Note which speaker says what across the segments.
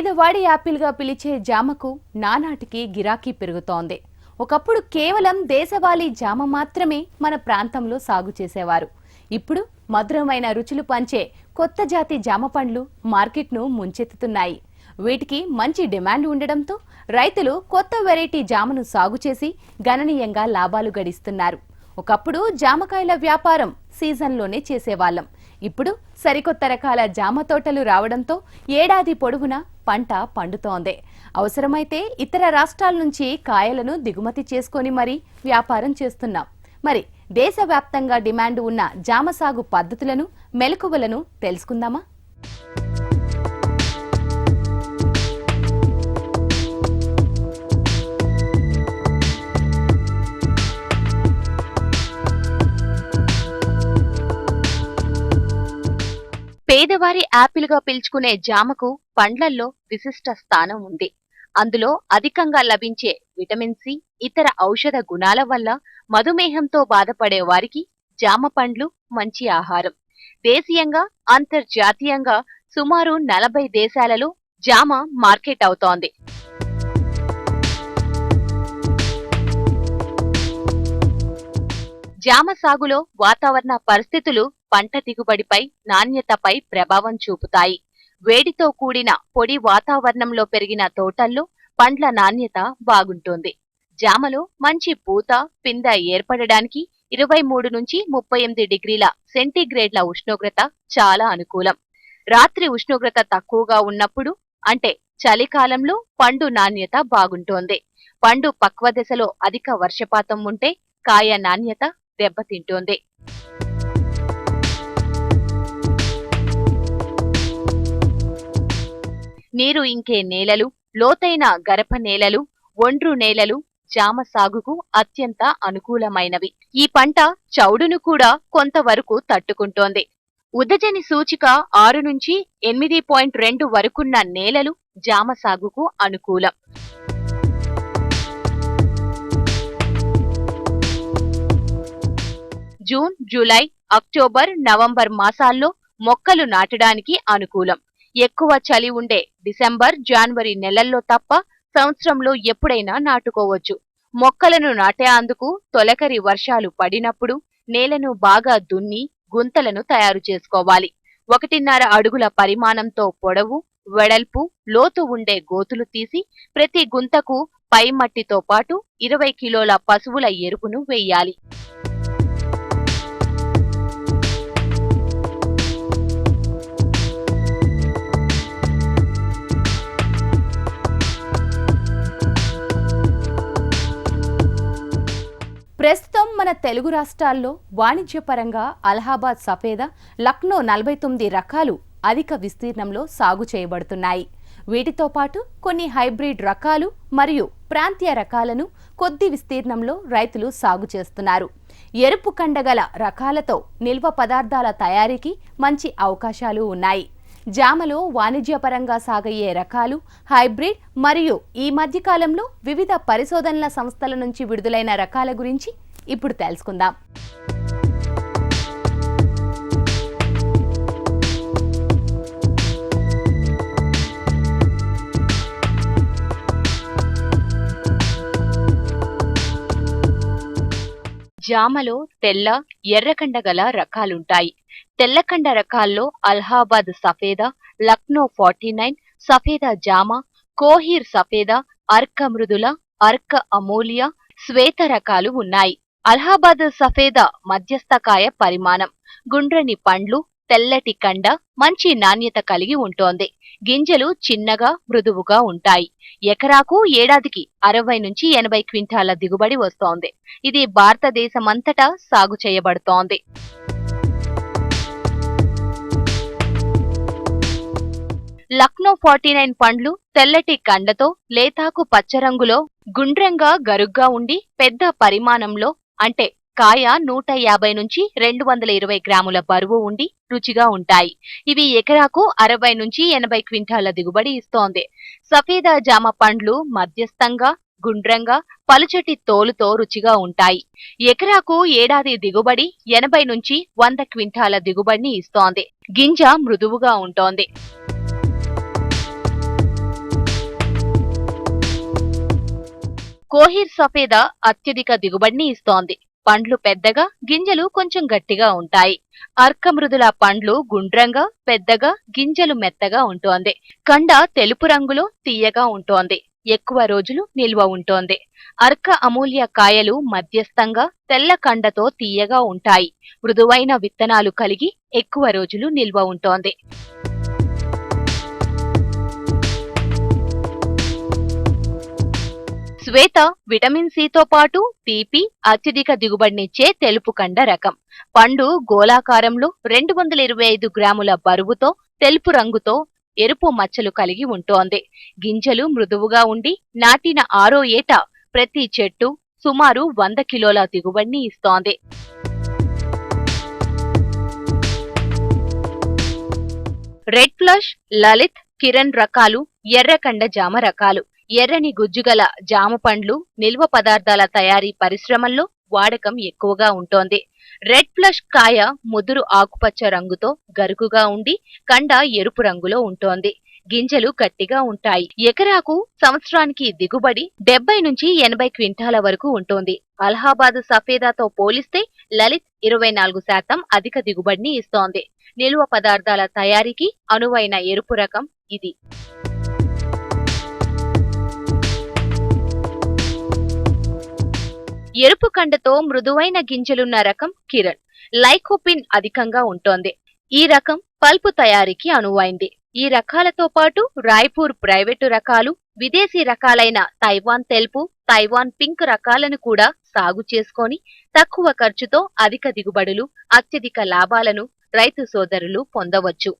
Speaker 1: పేదవాడి యాపిల్గా పిలిచే జామకు నానాటికి గిరాకీ పెరుగుతోంది. ఒకప్పుడు కేవలం దేశవాళీ జామ మాత్రమే మన ప్రాంతంలో సాగు చేసేవారు. ఇప్పుడు మధురమైన రుచులు పంచే కొత్త జాతి జామ పండ్లు మార్కెట్ను ముంచెత్తుతున్నాయి. వీటికి మంచి డిమాండ్ ఉండడంతో రైతులు కొత్త వెరైటీ జామను సాగు చేసి గణనీయంగా లాభాలు గడిస్తున్నారు. ఒకప్పుడు జామకాయల వ్యాపారం సీజన్లోనే చేసేవాళ్ళం. ఇప్పుడు సరికొత్త రకాల జామ తోటలు రావడంతో ఏడాది పొడవునా పంట పండుతోంది. అవసరమైతే ఇతర రాష్ట్రాల నుంచి కాయలను దిగుమతి చేసుకొని మరీ వ్యాపారం చేస్తున్నాం. మరి దేశవ్యాప్తంగా డిమాండ్ ఉన్న జామ సాగు పద్ధతులను మెలకువలను తెలుసుకుందామా?
Speaker 2: పేదవారి యాపిల్గా పిలుచుకునే జామకు పండ్లల్లో విశిష్ట స్థానం ఉంది. అందులో అధికంగా లభించే విటమిన్ సి ఇతర ఔషధ గుణాల వల్ల మధుమేహంతో బాధపడే వారికి జామ పండ్లు మంచి ఆహారం. దేశీయంగా అంతర్జాతీయంగా సుమారు నలభై దేశాలలో జామ మార్కెట్ అవుతోంది. జామ సాగులో వాతావరణ పరిస్థితులు పంట దిగుబడిపై నాణ్యతపై ప్రభావం చూపుతాయి. వేడితో కూడిన పొడి వాతావరణంలో పెరిగిన తోటల్లో పండ్ల నాణ్యత బాగుంటుంది. జామలో మంచి పూత పింద ఏర్పడడానికి ఇరవై మూడు నుంచి ముప్పై ఎనిమిది డిగ్రీల సెంటీగ్రేడ్ల ఉష్ణోగ్రత చాలా అనుకూలం. రాత్రి ఉష్ణోగ్రత తక్కువగా ఉన్నప్పుడు అంటే చలికాలంలో పండు నాణ్యత బాగుంటోంది. పండు పక్వ దశలో అధిక వర్షపాతం ఉంటే కాయ నాణ్యత దెబ్బతింటోంది. నీరు ఇంకే నేలలు లోతైన గరప నేలలు ఒండ్రు నేలలు జామ సాగుకు అత్యంత అనుకూలమైనవి. ఈ పంట చౌడును కూడా కొంతవరకు తట్టుకుంటోంది. ఉదజని సూచిక ఆరు నుంచి ఎనిమిది పాయింట్ రెండు వరకున్న నేలలు జామ సాగుకు అనుకూలం. జూన్ జూలై అక్టోబర్ నవంబర్ మాసాల్లో మొక్కలు నాటడానికి అనుకూలం. ఎక్కువ చలి ఉండే డిసెంబర్ జనవరి నెలల్లో తప్ప సంవత్సరంలో ఎప్పుడైనా నాటుకోవచ్చు. మొక్కలను నాటేందుకు తొలకరి వర్షాలు పడినప్పుడు నేలను బాగా దున్ని గుంతలను తయారు చేసుకోవాలి. ఒకటిన్నర అడుగుల పరిమాణంతో పొడవు వెడల్పు లోతు ఉండే గోతులు తీసి ప్రతి గుంతకు పై మట్టితో పాటు ఇరవై కిలోల పశువుల ఎరుపును వేయాలి.
Speaker 1: ప్రస్తుతం మన తెలుగు రాష్ట్రాల్లో వాణిజ్యపరంగా అలహాబాద్ సఫేద లక్నో నలభై తొమ్మిది రకాలు అధిక విస్తీర్ణంలో సాగు చేయబడుతున్నాయి. వీటితో పాటు కొన్ని హైబ్రిడ్ రకాలు మరియు ప్రాంతీయ రకాలను కొద్ది విస్తీర్ణంలో రైతులు సాగు చేస్తున్నారు. ఎరుపు కండగల రకాలతో నిల్వ పదార్థాల తయారీకి మంచి అవకాశాలు ఉన్నాయి. జామలో వాణిజ్యపరంగా సాగయ్యే రకాలు హైబ్రిడ్ మరియు ఈ మధ్యకాలంలో వివిధ పరిశోధనల సంస్థల నుంచి విడుదలైన రకాల గురించి ఇప్పుడు తెలుసుకుందాం.
Speaker 2: జామలో తెల్ల ఎర్రకండ గల రకాలుంటాయి. తెల్లకండ రకాల్లో అలహాబాద్ సఫేదా లక్నో ఫార్టీ నైన్ సఫేదా జామా కోహీర్ సఫేదా అర్క మృదుల అర్క అమూలియా శ్వేత రకాలు ఉన్నాయి. అలహాబాద్ సఫేదా మధ్యస్థకాయ పరిమాణం. గుండ్రని పండ్లు తెల్లటి కండ మంచి నాణ్యత కలిగి ఉంటోంది. గింజలు చిన్నగా మృదువుగా ఉంటాయి. ఎకరాకు ఏడాదికి అరవై నుంచి ఎనభై క్వింటాల దిగుబడి వస్తోంది. ఇది భారతదేశమంతటా సాగు చేయబడుతోంది. లక్నో ఫార్టీ నైన్ పండ్లు తెల్లటి కండతో లేతాకు పచ్చ రంగులో గుండ్రంగా గరుగ్గా ఉండి పెద్ద పరిమాణంలో అంటే కాయ నూట యాభై నుంచి రెండు వందల ఇరవై గ్రాముల బరువు ఉండి రుచిగా ఉంటాయి. ఇవి ఎకరాకు అరవై నుంచి ఎనభై క్వింటాల దిగుబడి ఇస్తోంది. సఫేదా జామ పండ్లు మధ్యస్థంగా గుండ్రంగా పలుచటి తోలుతో రుచిగా ఉంటాయి. ఎకరాకు ఏడాది దిగుబడి ఎనభై నుంచి వంద క్వింటాల దిగుబడిని ఇస్తోంది. గింజ మృదువుగా ఉంటోంది. కోహిర్ సఫేదా అత్యధిక దిగుబడిని ఇస్తోంది. పండ్లు పెద్దగా గింజలు కొంచెం గట్టిగా ఉంటాయి. అర్కమృదుల పండ్లు గుండ్రంగా పెద్దగా గింజలు మెత్తగా ఉంటోంది. కండ తెలుపు రంగులో తీయగా ఉంటోంది. ఎక్కువ రోజులు నిల్వ ఉంటోంది. అర్క అమూల్య కాయలు మధ్యస్థంగా తెల్ల కండతో తీయగా ఉంటాయి. మృదువైన విత్తనాలు కలిగి ఎక్కువ రోజులు నిల్వ ఉంటోంది. శ్వేత విటమిన్ సితో పాటు తీపి అత్యధిక దిగుబడినిచ్చే తెలుపు కండ రకం. పండు గోళాకారంలో రెండు వందల ఇరవై ఐదు గ్రాముల బరువుతో తెలుపు రంగుతో ఎరుపు మచ్చలు కలిగి ఉంటోంది. గింజలు మృదువుగా ఉండి నాటిన ఆరో ఏట ప్రతి చెట్టు సుమారు వంద కిలోల దిగుబడిని ఇస్తోంది. రెడ్ ఫ్లష్ లలిత్ కిరణ్ రకాలు ఎర్రకండ జామ రకాలు. ఎర్రని గుజ్జుగల జామ పండ్లు నిల్వ పదార్థాల తయారీ పరిశ్రమల్లో వాడకం ఎక్కువగా ఉంటోంది. రెడ్ ఫ్లష్ కాయ ముదురు ఆకుపచ్చ రంగుతో గరుకుగా ఉండి కండ ఎరుపు రంగులో ఉంటోంది. గింజలు గట్టిగా ఉంటాయి. ఎకరాకు సంవత్సరానికి దిగుబడి డెబ్బై నుంచి ఎనభై క్వింటాల వరకు ఉంటుంది. అలహాబాద్ సఫేదాతో పోలిస్తే లలిత్ ఇరవై నాలుగు శాతం అధిక దిగుబడిని ఇస్తోంది. నిల్వ పదార్థాల తయారీకి అనువైన ఎరుపు రకం ఇది. ఎరుపు కండతో మృదువైన గింజలున్న రకం కిరణ్. లైకోపిన్ అధికంగా ఉంటోంది. ఈ రకం పల్పు తయారీకి అనువైంది. ఈ రకాలతో పాటు రాయ్పూర్ ప్రైవేటు రకాలు విదేశీ రకాలైన తైవాన్ తెలుపు తైవాన్ పింక్ రకాలను కూడా సాగు చేసుకొని తక్కువ ఖర్చుతో అధిక దిగుబడులు అత్యధిక లాభాలను రైతు సోదరులు పొందవచ్చు.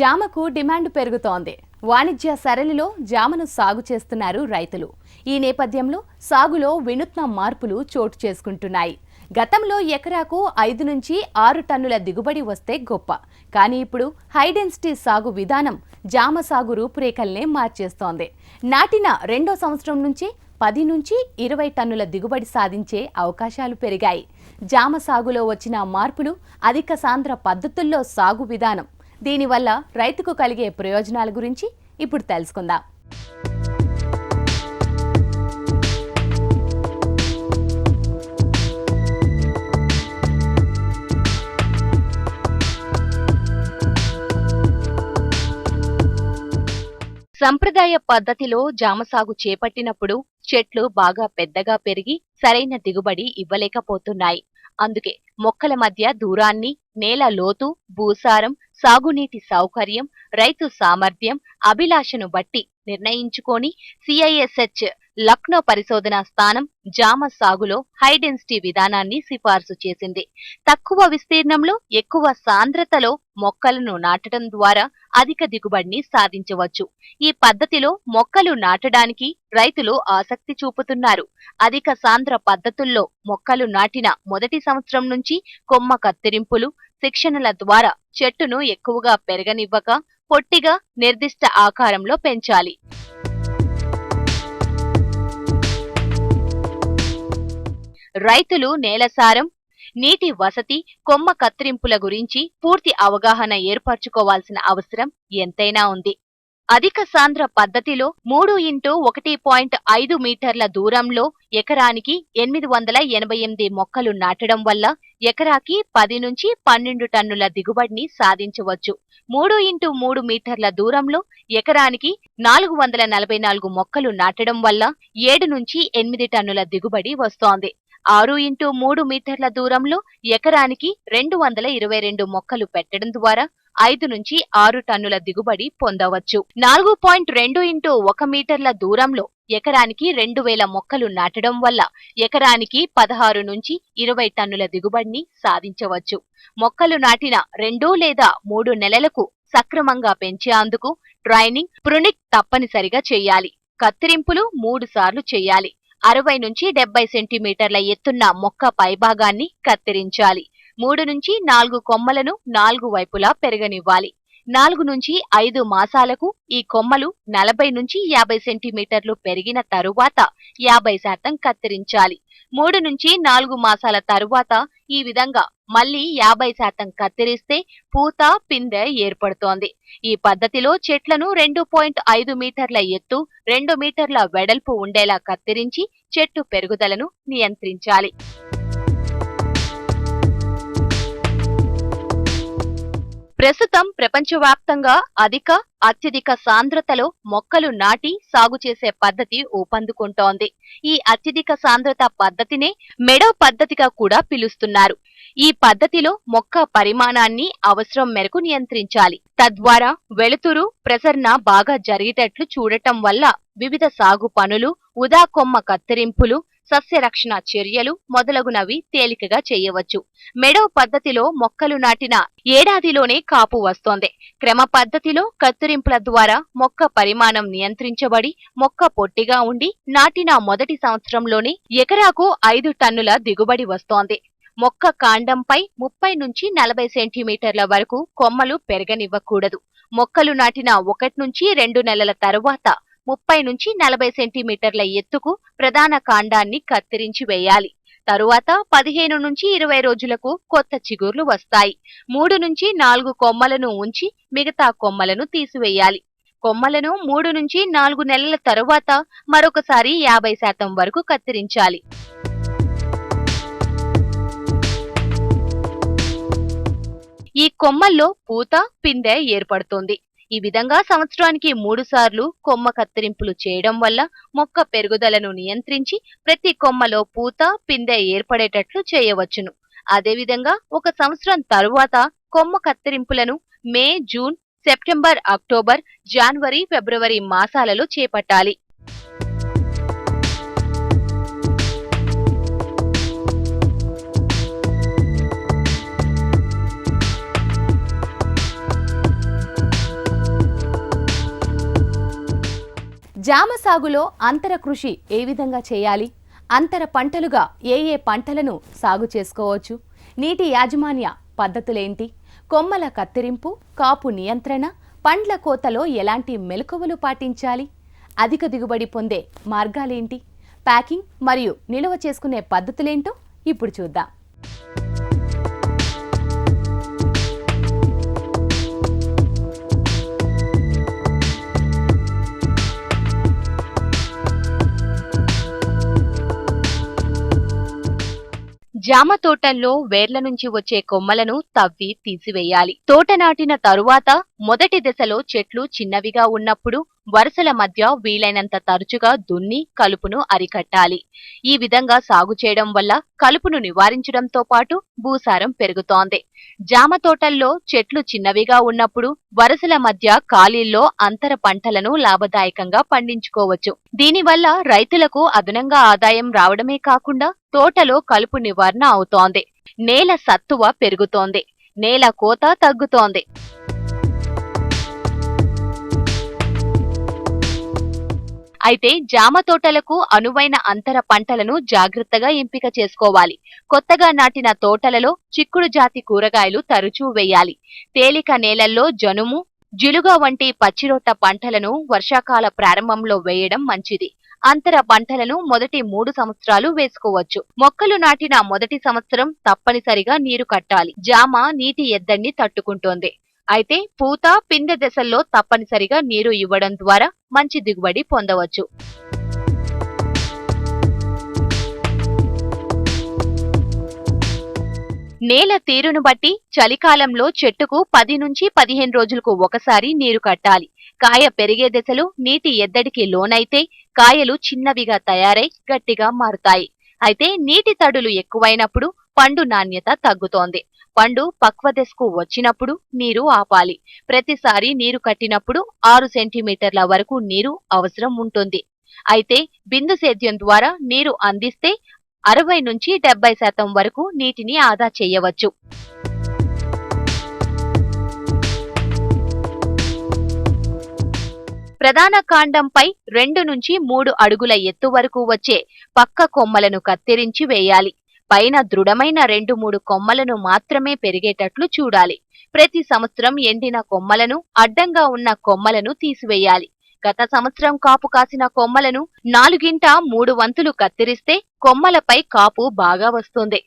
Speaker 1: జామకు డిమాండ్ పెరుగుతోంది. వాణిజ్య సరళిలో జామను సాగు చేస్తున్నారు రైతులు. ఈ నేపథ్యంలో సాగులో వినూత్న మార్పులు చోటు చేసుకుంటున్నాయి. గతంలో ఎకరాకు ఐదు నుంచి ఆరు టన్నుల దిగుబడి వస్తే గొప్ప. కానీ ఇప్పుడు హైడెన్సిటీ సాగు విధానం జామ సాగు రూపురేఖల్నే మార్చేస్తోంది. నాటిన రెండో సంవత్సరం నుంచి పది నుంచి ఇరవై టన్నుల దిగుబడి సాధించే అవకాశాలు పెరిగాయి. జామ సాగులో వచ్చిన మార్పులు అధిక సాంద్ర పద్ధతుల్లో సాగు విధానం దీనివల్ల రైతుకు కలిగే ప్రయోజనాల గురించి ఇప్పుడు తెలుసుకుందాం.
Speaker 2: సంప్రదాయ పద్ధతిలో జామ సాగు చేపట్టినప్పుడు చెట్లు బాగా పెద్దగా పెరిగి సరైన దిగుబడి ఇవ్వలేకపోతున్నాయి. అందుకే మొక్కల మధ్య దూరాన్ని నేల లోతు భూసారం సాగునీటి సౌకర్యం రైతు సామర్థ్యం అభిలాషను బట్టి నిర్ణయించుకొని సిఐఎస్హెచ్ లక్నో పరిశోధన స్థానం జామ సాగులో హై డెన్సిటీ విధానాన్ని సిఫార్సు చేసింది. తక్కువ విస్తీర్ణంలో ఎక్కువ సాంద్రతలో మొక్కలను నాటడం ద్వారా అధిక దిగుబడిని సాధించవచ్చు. ఈ పద్ధతిలో మొక్కలు నాటడానికి రైతులు ఆసక్తి చూపుతున్నారు. అధిక సాంద్ర పద్ధతుల్లో మొక్కలు నాటిన మొదటి సంవత్సరం నుంచి కొమ్మ కత్తిరింపులు శిక్షణల ద్వారా చెట్టును ఎక్కువగా పెరగనివ్వక పొట్టిగా నిర్దిష్ట ఆకారంలో పెంచాలి. రైతులు నేలసారం నీటి వసతి కొమ్మ కత్తిరింపుల గురించి పూర్తి అవగాహన ఏర్పరచుకోవాల్సిన అవసరం ఎంతైనా ఉంది. అధిక సాంద్ర పద్ధతిలో మూడు ఇంటూ ఒకటి పాయింట్ ఐదు మీటర్ల దూరంలో ఎకరానికి ఎనిమిది వందల ఎనభై ఎనిమిది మొక్కలు నాటడం వల్ల ఎకరాకి పది నుంచి పన్నెండు టన్నుల దిగుబడిని సాధించవచ్చు. మూడు ఇంటూ మూడు మీటర్ల దూరంలో ఎకరానికి నాలుగు వందల నలభై నాలుగు మొక్కలు నాటడం వల్ల ఏడు నుంచి ఎనిమిది టన్నుల దిగుబడి వస్తోంది. ఆరు ఇంటూ మూడు మీటర్ల దూరంలో ఎకరానికి రెండు వందల ఇరవై రెండు మొక్కలు పెట్టడం ద్వారా ఐదు నుంచి ఆరు టన్నుల దిగుబడి పొందవచ్చు. నాలుగు పాయింట్ రెండు ఇంటూ ఒక మీటర్ల దూరంలో ఎకరానికి రెండు వేల మొక్కలు నాటడం వల్ల ఎకరానికి పదహారు నుంచి ఇరవై టన్నుల దిగుబడిని సాధించవచ్చు. మొక్కలు నాటిన రెండు లేదా మూడు నెలలకు సక్రమంగా పెంచేందుకు ట్రైనింగ్ ప్రునిక్ తప్పనిసరిగా చేయాలి. కత్తిరింపులు మూడు సార్లు చేయాలి. అరవై నుంచి డెబ్బై సెంటీమీటర్ల ఎత్తున్న మొక్క పైభాగాన్ని కత్తిరించాలి. మూడు నుంచి నాలుగు కొమ్మలను నాలుగు వైపులా పెరగనివ్వాలి. నాలుగు నుంచి ఐదు మాసాలకు ఈ కొమ్మలు నలభై నుంచి యాభై సెంటీమీటర్లు పెరిగిన తరువాత యాభై శాతం కత్తిరించాలి. మూడు నుంచి నాలుగు మాసాల తరువాత ఈ విధంగా మళ్ళీ యాభై శాతం కత్తిరిస్తే పూత పిందె ఏర్పడుతోంది. ఈ పద్ధతిలో చెట్లను రెండు పాయింట్ ఐదు మీటర్ల ఎత్తు రెండు మీటర్ల వెడల్పు ఉండేలా కత్తిరించి చెట్టు పెరుగుదలను నియంత్రించాలి. ప్రస్తుతం ప్రపంచవ్యాప్తంగా అధిక అత్యధిక సాంద్రతలో మొక్కలు నాటి సాగు చేసే పద్ధతి ఊపందుకుంటోంది. ఈ అత్యధిక సాంద్రత పద్ధతినే మెడో పద్ధతిగా కూడా పిలుస్తున్నారు. ఈ పద్ధతిలో మొక్క పరిమాణాన్ని అవసరం మేరకు నియంత్రించాలి. తద్వారా వెలుతురు ప్రసరణ బాగా జరిగేటట్లు చూడటం వల్ల వివిధ సాగు పనులు ఉదా కొమ్మ కత్తిరింపులు సస్యరక్షణ చర్యలు మొదలగునవి తేలికగా చేయవచ్చు. మెడో పద్ధతిలో మొక్కలు నాటిన ఏడాదిలోనే కాపు వస్తోంది. క్రమ పద్ధతిలో కత్తిరింపుల ద్వారా మొక్క పరిమాణం నియంత్రించబడి మొక్క పొట్టిగా ఉండి నాటిన మొదటి సంవత్సరంలోనే ఎకరాకు ఐదు టన్నుల దిగుబడి వస్తోంది. మొక్క కాండంపై ముప్పై నుంచి నలభై సెంటీమీటర్ల వరకు కొమ్మలు పెరగనివ్వకూడదు. మొక్కలు నాటిన ఒకటి నుంచి రెండు నెలల తరువాత ముప్పై నుంచి నలభై సెంటీమీటర్ల ఎత్తుకు ప్రధాన కాండాన్ని కత్తిరించి వేయాలి. తరువాత పదిహేను నుంచి ఇరవై రోజులకు కొత్త చిగుర్లు వస్తాయి. మూడు నుంచి నాలుగు కొమ్మలను ఉంచి మిగతా కొమ్మలను తీసివేయాలి. కొమ్మలను మూడు నుంచి నాలుగు నెలల తరువాత మరొకసారి యాభై శాతం వరకు కత్తిరించాలి. ఈ కొమ్మల్లో పూత పిందె ఏర్పడుతుంది. ఈ విధంగా సంవత్సరానికి మూడు సార్లు కొమ్మ కత్తిరింపులు చేయడం వల్ల మొక్క పెరుగుదలను నియంత్రించి ప్రతి కొమ్మలో పూత పిందె ఏర్పడేటట్లు చేయవచ్చును. అదేవిధంగా ఒక సంవత్సరం తరువాత కొమ్మ కత్తిరింపులను మే జూన్ సెప్టెంబర్ అక్టోబర్ జనవరి ఫిబ్రవరి మాసాలలో చేపట్టాలి.
Speaker 1: జామ సాగులో అంతర కృషి ఏ విధంగా చేయాలి? అంతర పంటలుగా ఏ ఏ పంటలను సాగు చేసుకోవచ్చు? నీటి యాజమాన్య పద్ధతులేంటి? కొమ్మల కత్తిరింపు కాపు నియంత్రణ పండ్ల కోతలో ఎలాంటి మెలకువలు పాటించాలి? అధిక దిగుబడి పొందే మార్గాలేంటి? ప్యాకింగ్ మరియు నిల్వ చేసుకునే పద్ధతులేంటో ఇప్పుడు చూద్దాం.
Speaker 2: జామ తోటల్లో వేర్ల నుంచి వచ్చే కొమ్మలను తవ్వి తీసివేయాలి. తోట నాటిన తరువాత మొదటి దశలో చెట్లు చిన్నవిగా ఉన్నప్పుడు వరుసల మధ్య వీలైనంత తరచుగా దున్ని కలుపును అరికట్టాలి. ఈ విధంగా సాగు చేయడం వల్ల కలుపును నివారించడంతో పాటు భూసారం పెరుగుతోంది. జామ తోటల్లో చెట్లు చిన్నవిగా ఉన్నప్పుడు వరుసల మధ్య ఖాళీల్లో అంతర పంటలను లాభదాయకంగా పండించుకోవచ్చు. దీనివల్ల రైతులకు అదనంగా ఆదాయం రావడమే కాకుండా తోటలో కలుపు నివారణ అవుతోంది. నేల సత్తువ పెరుగుతోంది. నేల కోత తగ్గుతోంది. అయితే జామ తోటలకు అనువైన అంతర పంటలను జాగ్రత్తగా ఎంపిక చేసుకోవాలి. కొత్తగా నాటిన తోటలలో చిక్కుడు జాతి కూరగాయలు తరచూ వేయాలి. తేలిక నేలల్లో జనుము జిలుగ వంటి పచ్చిరొట్ట పంటలను వర్షాకాల ప్రారంభంలో వేయడం మంచిది. అంతర పంటలను మొదటి మూడు సంవత్సరాలు వేసుకోవచ్చు. మొక్కలు నాటిన మొదటి సంవత్సరం తప్పనిసరిగా నీరు కట్టాలి. జామ నీటి ఎద్దడిని తట్టుకుంటోంది. అయితే పూత పిందె దశల్లో తప్పనిసరిగా నీరు ఇవ్వడం ద్వారా మంచి దిగుబడి పొందవచ్చు. నేల తీరును బట్టి చలికాలంలో చెట్టుకు పది నుంచి పదిహేను రోజులకు ఒకసారి నీరు కట్టాలి. కాయ పెరిగే దశలో నీటి ఎద్దడికి లోనైతే కాయలు చిన్నవిగా తయారై గట్టిగా మారుతాయి. అయితే నీటి తడులు ఎక్కువైనప్పుడు పండు నాణ్యత తగ్గుతోంది. పండు పక్వ దశకు వచ్చినప్పుడు నీరు ఆపాలి. ప్రతిసారి నీరు కట్టినప్పుడు ఆరు సెంటీమీటర్ల వరకు నీరు అవసరం ఉంటుంది. అయితే బిందు సేద్యం ద్వారా నీరు అందిస్తే అరవై నుంచి డెబ్బై శాతం వరకు నీటిని ఆదా చేయవచ్చు. ప్రధాన కాండంపై రెండు నుంచి మూడు అడుగుల ఎత్తు వరకు వచ్చే పక్క కొమ్మలను కత్తిరించి వేయాలి. పైన దృఢమైన రెండు మూడు కొమ్మలను మాత్రమే పెరిగేటట్లు చూడాలి. ప్రతి సంవత్సరం ఎండిన కొమ్మలను అడ్డంగా ఉన్న కొమ్మలను తీసివేయాలి. గత సంవత్సరం కాపు కాసిన కొమ్మలను నాలుగింట మూడు వంతులు కత్తిరిస్తే కొమ్మలపై కాపు బాగా వస్తుంది.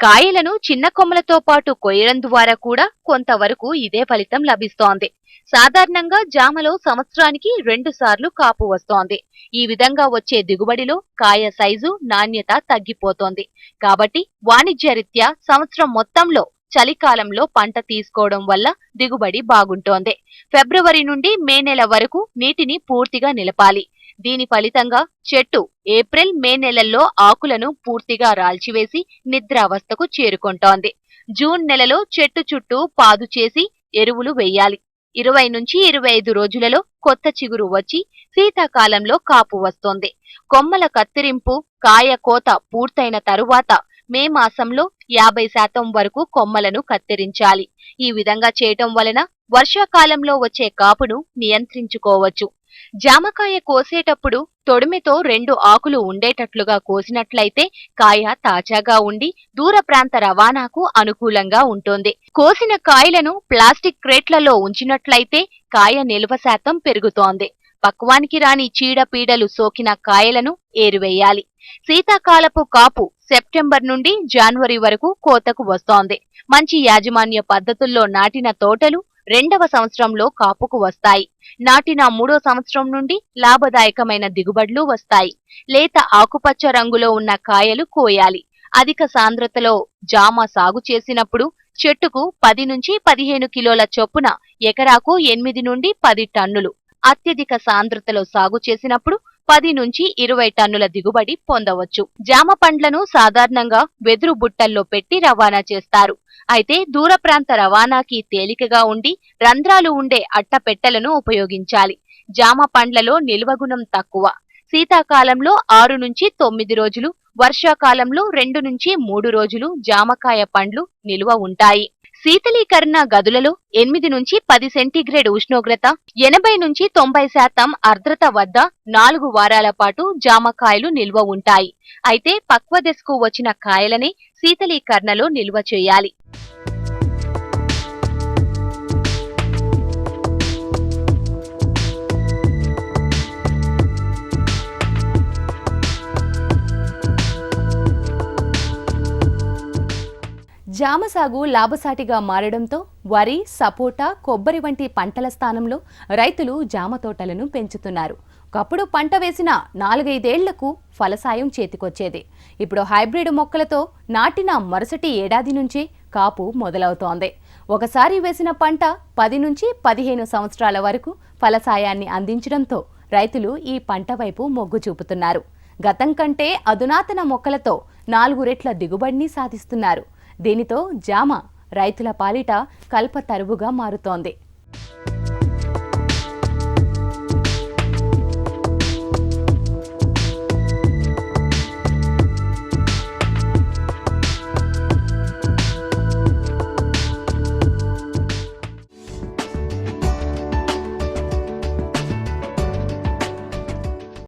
Speaker 2: కాయలను చిన్న కొమ్మలతో పాటు కొయ్యడం ద్వారా కూడా కొంతవరకు ఇదే ఫలితం లభిస్తోంది. సాధారణంగా జామలో సంవత్సరానికి రెండు సార్లు కాపు వస్తోంది. ఈ విధంగా వచ్చే దిగుబడిలో కాయ సైజు నాణ్యత తగ్గిపోతోంది. కాబట్టి వాణిజ్య రీత్యా సంవత్సరం మొత్తంలో చలికాలంలో పంట తీసుకోవడం వల్ల దిగుబడి బాగుంటోంది. ఫిబ్రవరి నుండి మే నెల వరకు నీటిని పూర్తిగా నిలపాలి. దీని ఫలితంగా చెట్టు ఏప్రిల్ మే నెలల్లో ఆకులను పూర్తిగా రాల్చివేసి నిద్రావస్థకు చేరుకుంటోంది. జూన్ నెలలో చెట్టు చుట్టూ పాదు చేసి ఎరువులు వేయాలి. ఇరవై నుంచి ఇరవై ఐదు రోజులలో కొత్త చిగురు వచ్చి శీతాకాలంలో కాపు వస్తోంది. కొమ్మల కత్తిరింపు కాయ కోత పూర్తయిన తరువాత మే మాసంలో యాభై శాతం వరకు కొమ్మలను కత్తిరించాలి. ఈ విధంగా చేయటం వలన వర్షాకాలంలో వచ్చే కాపును నియంత్రించుకోవచ్చు. జామకాయ కోసేటప్పుడు తొడిమితో రెండు ఆకులు ఉండేటట్లుగా కోసినట్లయితే కాయ తాజాగా ఉండి దూర ప్రాంత రవాణాకు అనుకూలంగా ఉంటుంది. కోసిన కాయలను ప్లాస్టిక్ క్రేట్లలో ఉంచినట్లయితే కాయ నిల్వ శాతం పెరుగుతోంది. పక్వానికి రాని చీడపీడలు సోకిన కాయలను ఏరివేయాలి. శీతాకాలపు కాపు సెప్టెంబర్ నుండి జనవరి వరకు కోతకు వస్తోంది. మంచి యాజమాన్య పద్ధతుల్లో నాటిన తోటలు రెండవ సంవత్సరంలో కాపుకు వస్తాయి. నాటిన మూడో సంవత్సరం నుండి లాభదాయకమైన దిగుబడులు వస్తాయి. లేత ఆకుపచ్చ రంగులో ఉన్న కాయలు కోయాలి. అధిక సాంద్రతలో జామ సాగు చేసినప్పుడు చెట్టుకు పది నుంచి పదిహేను కిలోల చొప్పున ఎకరాకు ఎనిమిది నుండి పది టన్నులు. అత్యధిక సాంద్రతలో సాగు చేసినప్పుడు పది నుంచి ఇరవై టన్నుల దిగుబడి పొందవచ్చు. జామ పండ్లను సాధారణంగా వెదురు బుట్టల్లో పెట్టి రవాణా చేస్తారు. అయితే దూర ప్రాంత రవాణాకి తేలికగా ఉండి రంధ్రాలు ఉండే అట్టపెట్టెలను ఉపయోగించాలి. జామ పండ్లలో నిల్వగుణం తక్కువ. శీతాకాలంలో ఆరు నుంచి తొమ్మిది రోజులు వర్షాకాలంలో రెండు నుంచి మూడు రోజులు జామకాయ పండ్లు నిల్వ ఉంటాయి. శీతలీకరణ గదులలో ఎనిమిది నుంచి పది సెంటీగ్రేడ్ ఉష్ణోగ్రత ఎనభై నుంచి తొంభై శాతం ఆర్ద్రత వద్ద నాలుగు వారాల పాటు జామకాయలు నిల్వ ఉంటాయి. అయితే పక్వ దశకు వచ్చిన కాయలనే శీతలీకరణలో నిల్వ చేయాలి.
Speaker 1: జామ సాగు లాభసాటిగా మారడంతో వరి సపోటా కొబ్బరి వంటి పంటల స్థానంలో రైతులు జామ తోటలను పెంచుతున్నారు. ఒకప్పుడు పంట వేసిన నాలుగైదేళ్ళకు ఫలసాయం చేతికొచ్చేది. ఇప్పుడు హైబ్రిడ్ మొక్కలతో నాటిన మరుసటి ఏడాది నుంచి కాపు మొదలవుతోంది. ఒకసారి వేసిన పంట పది నుంచి పదిహేను సంవత్సరాల వరకు ఫలసాయాన్ని అందించడంతో రైతులు ఈ పంట వైపు మొగ్గు చూపుతున్నారు. గతం కంటే అధునాతన మొక్కలతో నాలుగు రెట్ల దిగుబడిని సాధిస్తున్నారు. దీనితో జామ రైతుల పాలిట కల్పతరువుగా మారుతోంది.